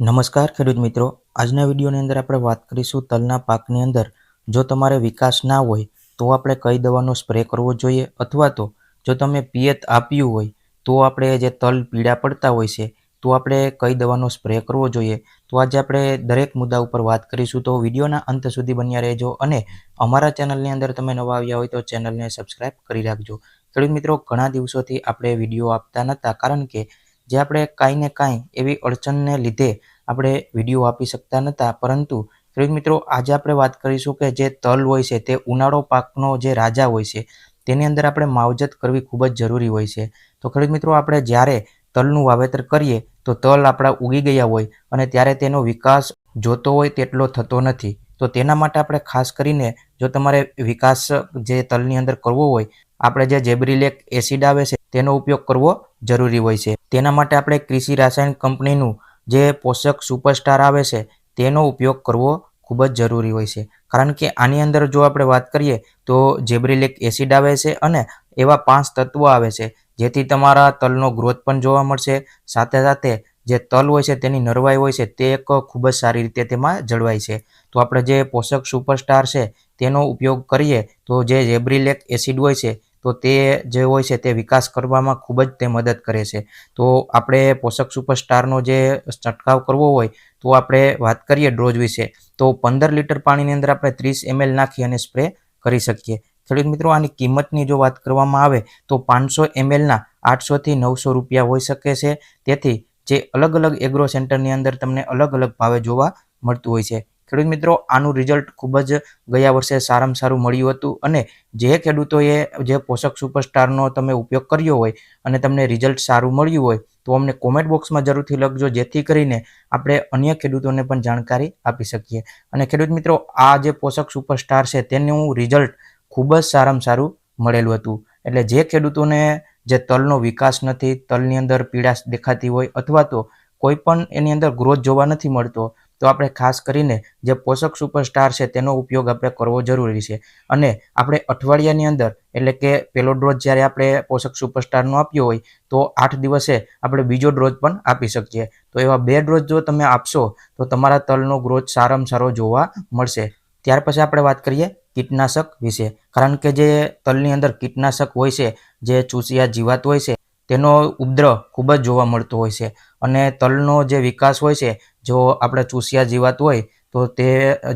નમસ્કાર ખેડૂત મિત્રો. આજના વિડીયોની અંદર આપણે વાત કરીશું તલના પાકની અંદર. જો તમારે વિકાસ ના હોય તો આપણે કઈ દવાનો સ્પ્રે કરવો જોઈએ અથવા તો જો તમે પિયત આપ્યું હોય તો આપણે જે તલ પીડા પડતા હોય છે તો આપણે કઈ દવાનો સ્પ્રે કરવો જોઈએ. તો આજે આપણે દરેક મુદ્દા ઉપર વાત કરીશું. તો વિડીયોના અંત સુધી બન્યા રહેજો અને અમારા ચેનલની અંદર તમે નવા આવ્યા હોય તો ચેનલને સબસ્ક્રાઈબ કરી રાખજો. ખેડૂત મિત્રો, ઘણા દિવસોથી આપણે વીડિયો આપતા નહોતા કારણ કે જે આપણે કાંઈ ને કાંઈ એવી અડચણને લીધે આપણે વીડિયો આપી શકતા નહોતા. પરંતુ ખેડૂત મિત્રો, આજે આપણે વાત કરીશું કે જે તલ હોય છે, તે ઉનાળો પાકનો જે રાજા હોય છે, તેની અંદર આપણે માવજત કરવી ખૂબ જ જરૂરી હોય છે. તો ખેડૂત મિત્રો, આપણે જ્યારે તલનું વાવેતર કરીએ, તો તલ આપણા ઉગી ગયા હોય અને ત્યારે તેનો વિકાસ જોતો હોય તેટલો થતો નથી. તો તેના માટે આપણે ખાસ કરીને જો તમારે વિકાસ જે તલની અંદર કરવો હોય, આપણે જે જેબ્રિલેક એસિડ આવે છે તેનો ઉપયોગ કરવો જરૂરી હોય છે. તેના માટે આપણે કૃષિ રાસાયણ કંપનીનું જે પોષક સુપરસ્ટાર આવે છે, તેનો ઉપયોગ કરવો ખૂબ જ જરૂરી હોય છે. કારણ કે આની અંદર જો આપણે વાત કરીએ, તો જેબ્રિલિક એસિડ આવે છે અને એવા પાંચ તત્વો આવે છે, જેથી તમારા તલનો ગ્રોથ પણ જોવા મળશે. સાથે સાથે જે તલ હોય છે, તેની નરવાઈ હોય છે, તે એક ખૂબ જ સારી રીતે તેમાં જળવાય છે. તો આપણે જે પોષક સુપરસ્ટાર છે, તેનો ઉપયોગ કરીએ, તો જે જેબ્રિલેક એસિડ હોય છે તો તે જે હોય છે તે વિકાસ કરવામાં ખૂબ જ તે મદદ કરે છે. તો આપણે પોષક સુપરસ્ટારનો જે છંટકાવ કરવો હોય તો આપણે વાત કરીએ ડોઝ વિશે. તો પંદર લીટર પાણીની અંદર આપણે ત્રીસ એમએલ નાખી અને સ્પ્રે કરી શકીએ. ખેડૂત મિત્રો, આની કિંમતની જો વાત કરવામાં આવે તો પાંચસો એમએલના આઠસોથી નવસો રૂપિયા હોઈ શકે છે. તેથી જે અલગ અલગ એગ્રો સેન્ટરની અંદર તમને અલગ અલગ ભાવે જોવા મળતું હોય છે. ખેડૂત મિત્રો, આનું રિઝલ્ટ ખૂબ જ ગયા વર્ષે સારામાં સારું મળ્યું હતું અને જે ખેડૂતોએ જે પોષક સુપરસ્ટારનો તમે ઉપયોગ કર્યો હોય અને તમને રિઝલ્ટ સારું મળ્યું હોય, તો અમને કોમેન્ટ બોક્સમાં જરૂરથી લખજો, જેથી કરીને આપણે અન્ય ખેડૂતોને પણ જાણકારી આપી શકીએ. અને ખેડૂત મિત્રો, આ જે પોષક સુપરસ્ટાર છે, તેનું રિઝલ્ટ ખૂબ જ સારામાં સારું મળેલું હતું. એટલે જે ખેડૂતોને જે તલનો વિકાસ નથી, તલની અંદર પીડાશ દેખાતી હોય અથવા તો કોઈ પણ એની અંદર ગ્રોથ જોવા નથી મળતો તો આપણે ખાસ કરીને જે પોષક સુપરસ્ટાર છે તેનો ઉપયોગ આપણે કરવો જરૂરી છે. અને આપણે અઠવાડિયાની અંદર, એટલે કે પહેલો ડ્રોઝ જ્યારે આપણે પોષક સુપરસ્ટારનો આપ્યો હોય, તો આઠ દિવસે આપણે બીજો ડ્રોઝ પણ આપી શકીએ. તો એવા બે ડ્રોઝ જો તમે આપશો, તો તમારા તલનો ગ્રોથ સારામાં સારો જોવા મળશે. ત્યાર પછી આપણે વાત કરીએ કીટનાશક વિશે. કારણ કે જે તલની અંદર કીટનાશક હોય છે, જે ચૂસિયા જીવાત હોય છે, તેનો ઉપદ્રવ ખૂબ જ જોવા મળતો હોય છે. અને તલનો જે વિકાસ હોય છે જો આપણે ચૂસિયા જીવાત હોય, તો તે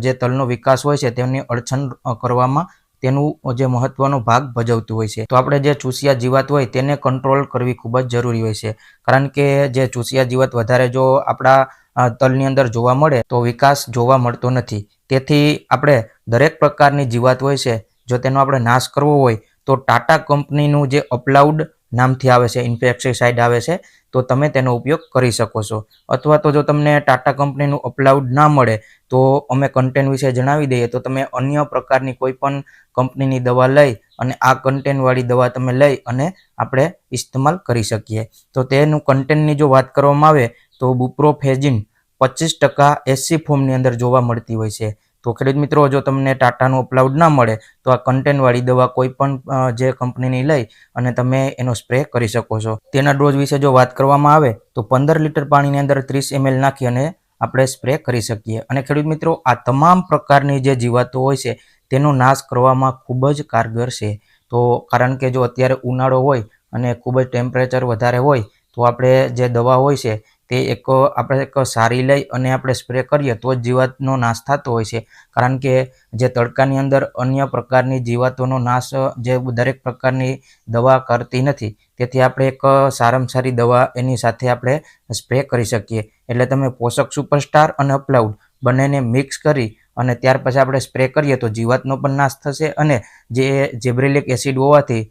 જે તલનો વિકાસ હોય છે તેમની અડચણ કરવામાં તેનું જે મહત્વનો ભાગ ભજવતું હોય છે. તો આપણે જે ચૂસિયા જીવાત હોય, તેને કંટ્રોલ કરવી ખૂબ જ જરૂરી હોય છે. કારણ કે જે ચૂસિયા જીવાત વધારે જો આપણા તલની અંદર જોવા મળે, તો વિકાસ જોવા મળતો નથી. તેથી આપણે દરેક પ્રકારની જીવાત હોય છે, જો તેનો આપણે નાશ કરવો હોય, તો ટાટા કંપનીનું જે અપલાઉડ નામથી આવે છે ઇન્ફેક્સિસાઇડ આવે છે, તો તમે તેનો ઉપયોગ કરી શકો છો. અથવા તો જો તમને ટાટા કંપનીનું અપલાઉડ ના મળે, તો અમે કન્ટેન્ટ વિશે જણાવી દઈએ, તો તમે અન્ય પ્રકારની કોઈ પણ કંપનીની દવા લઈ અને આ કન્ટેન્ટવાળી દવા તમે લઈ અને આપણે ઇસ્તેમાલ કરી શકીએ. તો તેનું કન્ટેન્ટની જો વાત કરવામાં આવે, તો બુપ્રોફેજિન પચીસ ટકા એસી ફોર્મની અંદર જોવા મળતી હોય છે. તો ખેડૂત મિત્રો, જો તમને ટાટાનું અપલાઉડ ના મળે, તો આ કન્ટેન્ટવાળી દવા કોઈ પણ જે કંપનીની લઈ અને તમે એનો સ્પ્રે કરી શકો છો. તેના ડોઝ વિશે જો વાત કરવામાં આવે, તો પંદર લીટર પાણીની અંદર ત્રીસ એમએલ નાખી અને આપણે સ્પ્રે કરી શકીએ. અને ખેડૂત મિત્રો, આ તમામ પ્રકારની જે જીવાતો હોય છે, તેનો નાશ કરવામાં ખૂબ જ કારગર છે. તો કારણ કે જો અત્યારે ઉનાળો હોય અને ખૂબ જ ટેમ્પરેચર વધારે હોય, તો આપણે જે દવા હોય છે તે એક, આપણે એક સારી લઈ અને આપણે સ્પ્રે કરીએ તો જ જીવાતનો નાશ થતો હોય છે. કારણ કે જે તડકાની અંદર અન્ય પ્રકારની જીવાતોનો નાશ, જે દરેક પ્રકારની દવા કરતી નથી, તેથી આપણે એક સારામાં સારી દવા એની સાથે આપણે સ્પ્રે કરી શકીએ. એટલે તમે પોષક સુપરસ્ટાર અને અપલાઉડ બંનેને મિક્સ કરી અને ત્યાર પછી આપણે સ્પ્રે કરીએ તો જીવાતનો પણ નાશ થશે અને જે જેબ્રેલિક એસિડ હોવાથી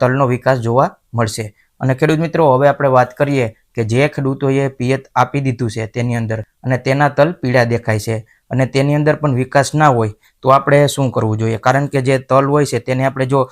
તલનો વિકાસ જોવા મળશે. અને ખેડૂત મિત્રો, હવે આપણે વાત કરીએ કે જે ખેડૂતોએ પિયત આપી દીધું છે તેની અંદર અને તેના તલ પીળા દેખાય છે અને તેની અંદર પણ વિકાસ ના હોય તો આપણે શું કરવું જોઈએ? કારણ કે જે તલ હોય છે તેને આપણે જો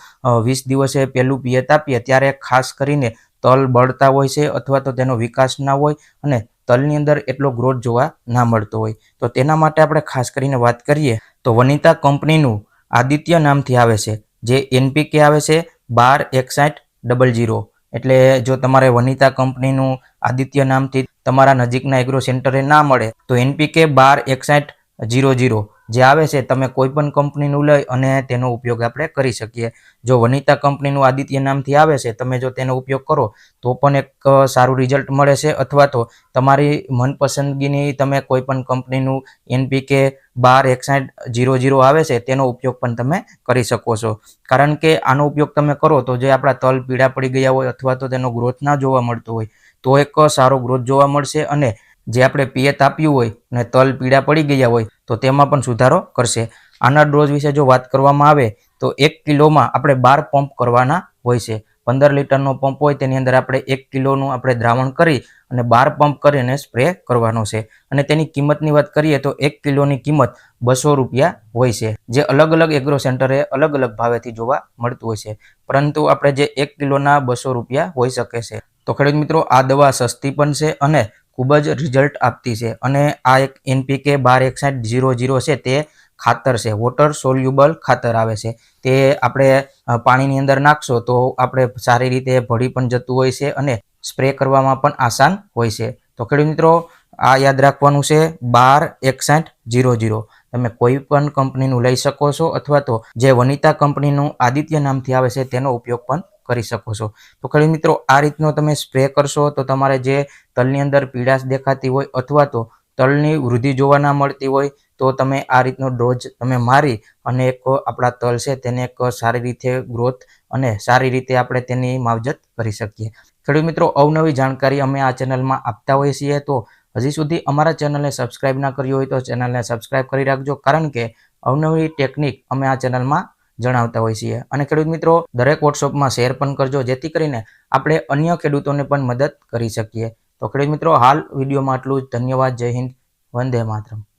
વીસ દિવસે પહેલું પિયત આપીએ ત્યારે ખાસ કરીને તલ બળતા હોય છે અથવા તો તેનો વિકાસ ના હોય અને તલની અંદર એટલો ગ્રોથ જોવા ના મળતો હોય. તો તેના માટે આપણે ખાસ કરીને વાત કરીએ તો વનિતા કંપનીનું આદિત્ય નામથી આવે છે, જે એનપીકે આવે છે બાર એકસાઠ ડબલ જીરો. એટલે જો તમારે વનિતા કંપનીનું આદિત્ય નામથી તમારા નજીકના એગ્રો સેન્ટરે ના મળે, તો એનપીકે બાર એકસાઠ જીરો જીરો. જે આવે છે, તમે કોઈ પણ કંપનીનું લઈ અને તેનો ઉપયોગ આપણે કરી શકીએ. જો વનિતા કંપનીનું આદિત્ય નામથી આવે છે, તમે જો તેનો ઉપયોગ કરો, તો પણ એક સારું રિઝલ્ટ મળે છે. અથવા તો તમારી મનપસંદગીની તમે કોઈ પણ કંપનીનું એનપીકે બાર એકસાઠ જીરો જીરો આવે છે, તેનો ઉપયોગ પણ તમે કરી શકો છો. કારણ કે આનો ઉપયોગ તમે કરો, તો જે આપણા તલ પીળા પડી ગયા હોય અથવા તો તેનો ગ્રોથ ના જોવા મળતો હોય, તો એક સારો ગ્રોથ જોવા મળશે અને જે આપણે પિયત આપ્યું હોય અને તલ પીળા પડી ગયા હોય, તો તેમાં પણ સુધારો કરશે. આના ડોઝ વિશે જો વાત કરવામાં આવે, તો એક કિલોમાં આપણે બાર પંપ કરવાના હોય છે. પંદર લીટરનો પંપ હોય, તેની અંદર આપણે એક કિલોનું આપણે દ્રાવણ કરી અને બાર પંપ કરીને સ્પ્રે કરવાનો છે. અને તેની કિંમતની વાત કરીએ, તો એક કિલોની કિંમત બસો રૂપિયા હોય છે, જે અલગ અલગ એગ્રો સેન્ટરે અલગ અલગ ભાવેથી જોવા મળતું હોય છે. પરંતુ આપણે જે એક કિલોના બસો રૂપિયા હોઈ શકે છે. તો ખેડૂત મિત્રો, આ દવા સસ્તી પણ છે અને ખૂબ જ રિઝલ્ટ આપતી છે. અને આ એક એનપીકે બાર એકસાઠ ઝીરો ઝીરો છે તે ખાતર છે. વોટર સોલ્યુબલ ખાતર આવે છે. તે આપણે પાણીની અંદર નાખશો તો આપણે સારી રીતે ભળી પણ જતું હોય છે અને સ્પ્રે કરવામાં પણ આસાન હોય છે. તો ખેડૂત મિત્રો, આ યાદ રાખવાનું છે બાર એકસાઠ જીરો જીરો તમે કોઈ પણ કંપનીનું લઈ શકો છો અથવા તો જે વનિતા કંપનીનું આદિત્ય નામથી આવે છે તેનો ઉપયોગ પણ કરી શકો છો. તો ખેડૂત મિત્રો, આ રીતનો તમે સ્પ્રે કરશો તો તમારે જે તલની અંદર પીડાશ દેખાતી હોય અથવા તો તલની વૃદ્ધિ જોવા ના મળતી હોય, તો તમે આ રીતનો ડોઝ તમે મારી અને એક આપણા તલ છે તેને એક સારી રીતે ગ્રોથ અને સારી રીતે આપણે તેની માવજત કરી શકીએ. ખેડૂત મિત્રો, અવનવી જાણકારી અમે આ ચેનલમાં આપતા હોઈએ છીએ, તો હજી સુધી અમારા ચેનલને સબસ્ક્રાઇબ ના કરી હોય તો ચેનલને સબસ્ક્રાઇબ કરી રાખજો, કારણ કે અવનવી ટેકનિક અમે આ ચેનલમાં જણાવતા હોઈએ છીએ. અને ખેડૂત મિત્રો, દરેક વોટ્સઅપમાં શેર પણ કરજો, જેથી કરીને આપણે અન્ય ખેડૂતોને પણ મદદ કરી શકીએ. તો ખેડૂત મિત્રો, હાલ વિડીયોમાં આટલું જ. ધન્યવાદ, જય હિન્દ, વંદે માતરમ.